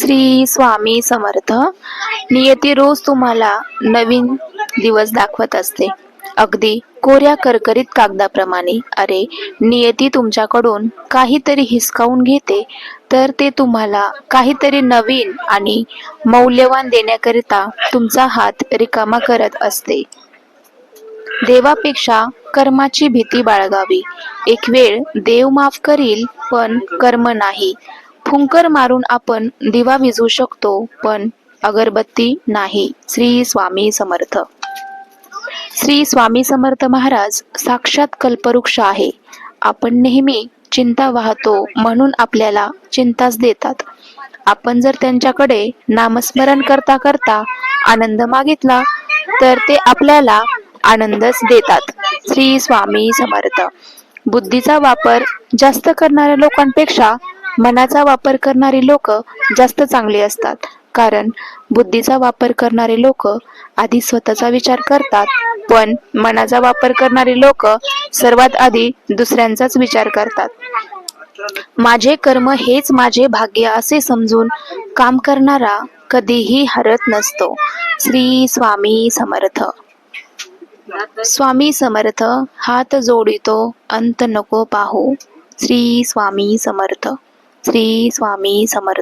श्री स्वामी समर्थ. नियती रोज तुम्हाला नवीन दिवस दाखवत असते. अगदी कोऱ्या करकरीत कागदाप्रमाणे. अरे नियती तुमच्याकडून काहीतरी हिसकावून घेते. तर ते तुम्हाला काहीतरी नवीन आणि मौल्यवान देण्याकरिता तुमचा हात रिकामा करत असते. देवापेक्षा कर्माची भीती बाळगावी. एक वेळ देव माफ करील पण कर्म नाही. फुंकर मारून आपण दिवा विझू शकतो पण अगरबत्ती नाही. श्री स्वामी समर्थ. श्री स्वामी समर्थ महाराज साक्षात कल्पवृक्ष आहे. आपण नेहमी चिंता वाहतो म्हणून आपल्याला चिंताच देतात. आपण जर त्यांच्याकडे नामस्मरण करता करता आनंद मागितला तर ते आपल्याला आनंदच देतात. श्री स्वामी समर्थ. बुद्धीचा वापर जास्त करणाऱ्या लोकांपेक्षा मनाचा वापर करणारी लोक जास्त चांगली असतात. कारण बुद्धीचा वापर करणारे लोक आधी स्वतःचा विचार करतात पण मनाचा वापर करणारे लोक सर्वात आधी दुसऱ्यांचाच विचार करतात. माझे कर्म हेच माझे भाग्य असे समजून काम करणारा कधीही हरत नसतो. श्री स्वामी समर्थ. स्वामी समर्थ हात जोडितो अंत नको पाहू. श्री स्वामी समर्थ. श्री स्वामी समर्थ.